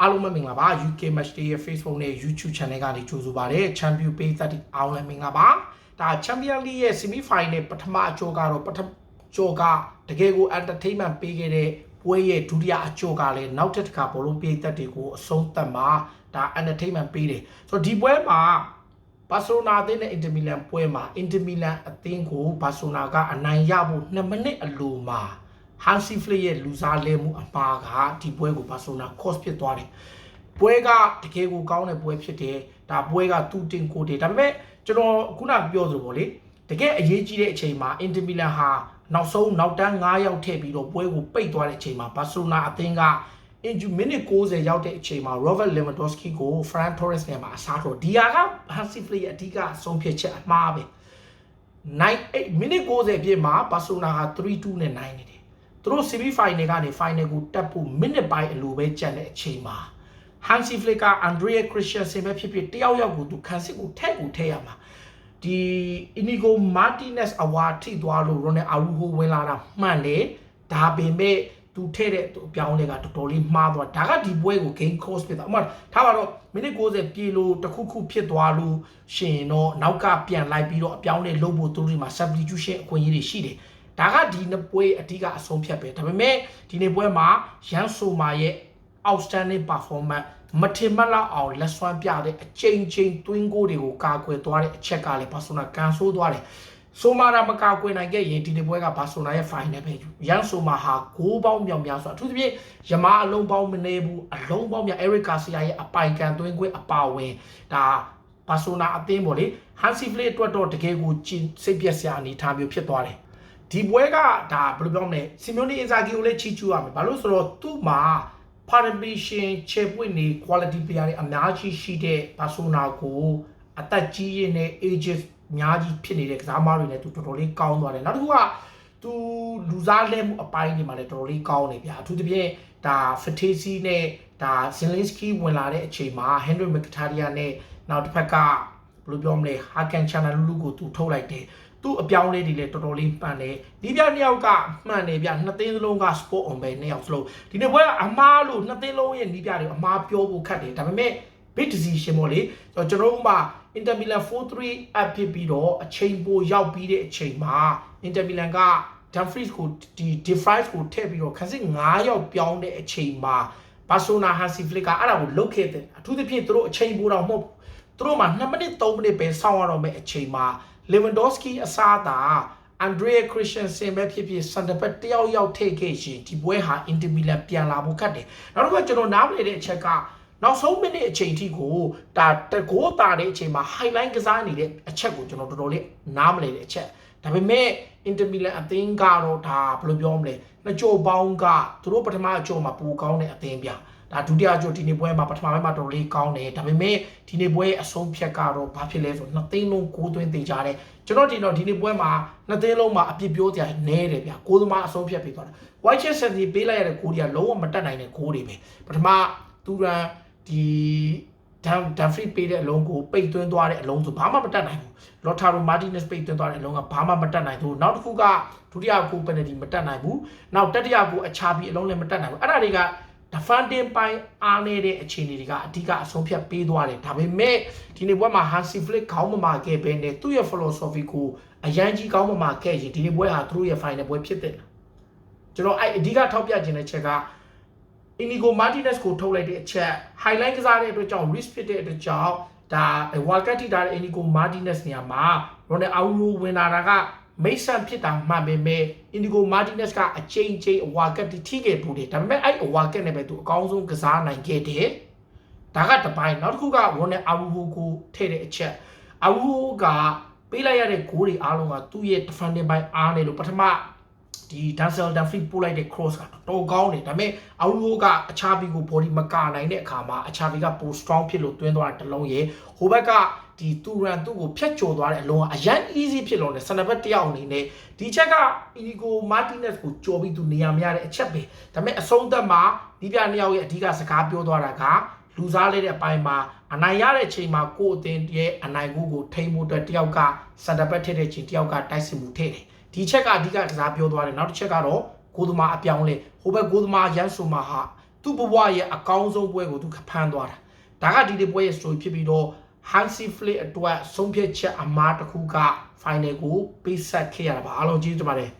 အားလုံးပဲမင်္ဂလာပါ UK Match Day ရဲ့ Facebook နဲ့ YouTube Channel ကနေကြိုဆိုပါရစေ Champion Page 30အားလုံးမင်္ဂလာပါဒါ Champion League ရဲ့ Semi Final ပထမအကျော်ကတော့ပထမကျော်ကတကယ်ကို entertainment ပေးခဲ့တဲ့ပွဲရဲ့ဒုတိယအကျော်ကလည်းနောက်တစ်ခါဘောလုံးပေးသက်တွေကိုအဆုံးသတ်မှာဒါ entertainment ပေးတယ်ဆိုတော့ဒီပွဲမှာဘာစီလိုနာအသင်းနဲ့အင်တာမီလန်ပွဲမှာအင်တာမီလန်အသင်းကိုဘာစီလိုနာကအနိုင်ရဖို့2မိနစ်အလိုမှာ ဟန်စီဖလစ်ရဲ့လူစားလဲမှုအမှားကဒီပွဲကိုဘာစီလိုနာ cost ဖြစ်သွားတယ်။ပွဲကတကယ်ကိုကောင်းတဲ့ပွဲဖြစ်တယ်။ဒါပွဲကသူတင်ကိုတယ်ဒါပေမဲ့ကျွန်တော်ခုနပြောသလိုပေါ့လေတကယ်အရေးကြီးတဲ့အချိန်မှာအင်တာမီလန်ဟာနောက်ဆုံးနောက်တန်း9ယောက်ထည့်ပြီးတော့ပွဲကိုပိတ်သွားတဲ့အချိန်မှာဘာစီလိုနာအသင်းကအင်ဂျူမိနစ်60ရောက်တဲ့အချိန်မှာ Robert Lewandowski ကို Ferran Torres နဲ့မှာအစားထိုးဒီဟာက Hansi Flick ရဲ့အဓိကဆုံးဖြတ်ချက်အမှားပဲ98မိနစ်60ပြည့်မှာဘာစီလိုနာက3-2နဲ့နိုင်နေတယ် သူတို့ semi final ကနေ final ကိုတက်ဖို့မိနစ်ပိုင်းအလိုပဲကျန်တဲ့အချိန်မှာ Hansi Flick က Andrea Christensen ပဲဖြစ်ဖြစ်တယောက်ယောက်ကိုသူခံစစ်ကိုထက်ကိုထည့်ရမှာဒီ Inigo Martinez အဝါထိသွားလို့ Ronald Araujo ဝင်လာတာမှန်တယ်ဒါပေမဲ့သူထည့်တဲ့သူအပြောင်းလဲကတော်တော်လေးမှားသွားဒါကဒီပွဲကို game cost ဖြစ်သွားအမှထားပါတော့မိနစ်60ပြေလို့တခုခုဖြစ်သွားလို့ရှင်တော့နောက်ကပြန်လိုက်ပြီးတော့အပြောင်းလဲလုပ်ဖို့သူတို့ဒီမှာ substitution အခွင့်အရေးတွေရှိတယ် ဒါကဒီနှစ်ပွဲအဓိကအဆုံးဖြတ်ပဲဒါပေမဲ့ဒီနေ့ပွဲမှာရန်ဆိုမာရဲ့ outstanding performance မထင်မှတ်လောက်အောင်လက်စွမ်းပြတဲ့အချိန်ချင်းတွင်းကိုတွေကိုကာကွယ်သွားတဲ့အချက်ကလည်းဘာဆိုနာကန်ဆိုးသွားတယ်ဆိုမာရာမကာကွယ်နိုင်ခဲ့ရင်ဒီနေ့ပွဲကဘာဆိုနာရဲ့ final ပဲရန်ဆိုမာဟာဂိုးပေါင်းမြောင်များဆိုအထူးသဖြင့်ယမားအလုံးပေါင်းမနေဘူးအလုံးပေါင်းများ Eric Garcia ရဲ့အပိုင်ကန်သွင်းခွင့်အပါဝင်ဒါဘာဆိုနာအသင်းပေါ့လေ Hansi Flick အတွက်တော့တကယ်ကိုစိတ်ပြက်စရာအနေထားမျိုးဖြစ်သွားတယ် ဒီပွဲကဒါဘယ်လိုပြောမလဲစီမျိုးနီအင်ဇာဂီကိုလည်းချီကျူးရမယ်ဘာလို့ဆိုတော့သူ့မှာ participation ချေပွင့်နေ quality player တွေအများကြီးရှိတဲ့ persona ကိုအသက်ကြီးရင်းနဲ့ ages အများကြီးဖြစ်နေတဲ့ကစားမတွေနဲ့သူတော်တော်လေးကောင်းသွားတယ်နောက်တစ်ခုကသူလူစားလဲမှုအပိုင်းတွေမှာလည်းတော်တော်လေးကောင်းနေဗျာအထူးသဖြင့်ဒါ Fatesi နဲ့ဒါ Zelensky ဝင်လာတဲ့အချိန်မှာ Henry Mkhitaryan နဲ့နောက်တစ်ဖက်ကဘယ်လိုပြောမလဲ Hakan Çalhanoğlu ကိုသူထုတ်လိုက်တယ် သူ့အပြောင်းလဲတွေလည်းတော်တော်လေးပန်တယ်ဒီပြနှစ်ယောက်ကမှန်တယ်ဗျနှစ်သိန်းစလုံးက sport on ပဲနှစ်ယောက်စလုံးဒီနေ့ဘွဲကအမားလို့နှစ်သိန်းလုံးရဲ့နီးပြတွေအမားပြောဖို့ခက်တယ်ဒါပေမဲ့ big decision ပေါ့လေကျွန်တော်တို့မှ Inter Milan 4-3 up ဖြစ်ပြီးတော့အချိန်ပိုရောက်ပြီးတဲ့အချိန်မှာ Inter Milan က Dumfries ကိုဒီ Defries ကိုထည့်ပြီးတော့ခန်းစစ်9ယောက်ပြောင်းတဲ့အချိန်မှာ Barcelona Hansi Flick ကအဲ့ဒါကိုလုတ်ခဲ့တယ်အထူးသဖြင့်သူတို့အချိန်ပိုတော့မဟုတ်သူတို့မှာ2မိနစ်3မိနစ်ပဲစောင့်ရတော့မယ့်အချိန်မှာ Lewandowski အစားသာ Andrea Christensen ပဲဖြစ်ဖြစ်စန်တဘက်တယောက်ယောက်ထိခဲ့ရှင်ဒီပွဲဟာ Inter Milan ပြန်လာဖို့ခက်တယ်နောက်တစ်ခါကျွန်တော်နားမလည်တဲ့အချက်ကနောက်ဆုံးမိနစ်အချိန်ထိကိုဒါတကိုးတာတဲ့အချိန်မှာ highlight ကစားနေတဲ့အချက်ကိုကျွန်တော်တော်တော်လေးနားမလည်တဲ့အချက်ဒါပေမဲ့ Inter Milan အသင်းကတော့ဒါဘယ်လိုပြောမလဲနှစ်ကြောပေါင်းကသူတို့ပထမအကြောမှာပိုကောင်းတဲ့အသင်းပြ ဒါဒုတိယကြောဒီနေ့ပွဲမှာပထမပိုင်းမှာတော်တော်လေးကောင်းတယ်ဒါပေမဲ့ဒီနေ့ပွဲအဆုံးဖြတ်ကတော့ဘာဖြစ်လဲဆိုနှစ်သိန်းလုံးကိုးသွင်းတင်ကြတယ်ကျွန်တော်ဒီတော့ဒီနေ့ပွဲမှာနှစ်သိန်းလုံးမှာအပြစ်ပြောကြနဲတယ်ဗျကိုးသမားအဆုံးဖြတ်ပြီးသွားတာ White Chelsea ပေးလိုက်ရတဲ့ဂိုးတွေကလုံးဝမတက်နိုင်တဲ့ဂိုးတွေပဲပထမတူရန်ဒီဒန်ဒန်ဖရီပေးတဲ့အလုံးကိုပိတ်သွင်းသွားတဲ့အလုံးဆိုဘာမှမတက်နိုင်ဘူးလော်တာရိုမာတီနက်ပိတ်သွင်းသွားတဲ့အလုံးကဘာမှမတက်နိုင်ဘူးနောက်တစ်ခုကဒုတိယကိုပယ်နတီမတက်နိုင်ဘူးနောက်တတိယကိုအခြားပြီးအလုံးလည်းမတက်နိုင်ဘူးအဲ့ဒါတွေက defending ပိုင်းအားနေတဲ့အခြေအနေတွေကအဓိကအဆုံးဖြတ်ပေးသွားတယ်ဒါပေမဲ့ဒီနေ့ပွဲမှာ Hansi Flick ခေါင်းမမာခဲ့ဘဲနဲ့သူ့ရဲ့ philosophy ကိုအရန်ကြီးခေါင်းမမာခဲ့ရင်ဒီနေ့ပွဲဟာသူတို့ရဲ့ final ပွဲဖြစ်တဲ့ကျွန်တော်အဲ့အဓိကထောက်ပြခြင်းတဲ့ချက်က Inigo Martinez ကိုထုတ်လိုက်တဲ့အချက် highlight ကစားတဲ့အတွက်ကြောင့် risk ဖြစ်တဲ့အတွက်ကြောင့်ဒါ World Cup ထိတာတဲ့ Inigo Martinez နေရာမှာ Ronald Araujo ဝင်လာတာက မိတ်ဆက်ဖြစ်တာမှန်ပေမဲ့ Indigo Martinez ကအချိန်ချင်းအဝါကတ်ထိခဲ့ဘူးတယ်ဒါပေမဲ့အဲ့အဝါကတ်နဲ့ပဲသူအကောင်းဆုံးကစားနိုင်ခဲ့တယ်ဒါကတပိုင်းနောက်တစ်ခုက Ronald Araujo ကိုထည့်တဲ့အချက် Araujo ကပေးလိုက်ရတဲ့ဂိုးတွေအားလုံးကသူ့ရဲ့ defending ပိုင်းအားနေလို့ပထမ ဒီ Dancel Dumfries ပို့လိုက်တဲ့ cross ကတော်ကောင်းတယ်ဒါပေမဲ့ Araujo ကအခြားဘီကို body မကာနိုင်တဲ့အခါမှာအခြားဘီကပို strong ဖြစ်လို့တွင်းသွားတာတစ်လုံးရေဟိုဘက်ကဒီတူရန်သူ့ကိုဖျက်ချော်သွားတဲ့အလုံးကအရန် easy ဖြစ်လို့လေဆန်နဘက်တယောက်အနေနဲ့ဒီချက်က Inigo Martinez ကိုကြော်ပြီးသူနေရာမရတဲ့အချက်ပဲဒါပေမဲ့အဆုံးသက်မှာဒီပြနှစ်ယောက်ရဲ့အဓိကစကားပြောသွားတာကလူစားလေးတဲ့အပိုင်းမှာအနိုင်ရတဲ့ချိန်မှာကိုယ့်အသင်းရဲ့အနိုင်ကိုကိုထိမ့်ဖို့အတွက်တယောက်ကစန်တဘက်ထည့်တဲ့ချိန်တယောက်ကတိုက်စစ်မှုထည့်တယ် ဒီချက်ကအဓိကစကားပြောသွားတယ်နောက်တစ်ချက်ကတော့ကိုသမားအပြောင်းလဲဟိုဘက်ကိုသမားရန်ဆိုမာဟာသူသူ့ဘဝရဲ့အကောင်းဆုံးပွဲကိုသူဖမ်းသွားတာဒါကဒီဒီပွဲရဲ့ story ဖြစ်ပြီးတော့ Hansi Flick အတွက်ဆုံးဖြတ်ချက်အမားတစ်ခုက final ကိုပေးဆက်ခဲ့ရတာပါအားလုံးကျေးဇူးတင်ပါတယ်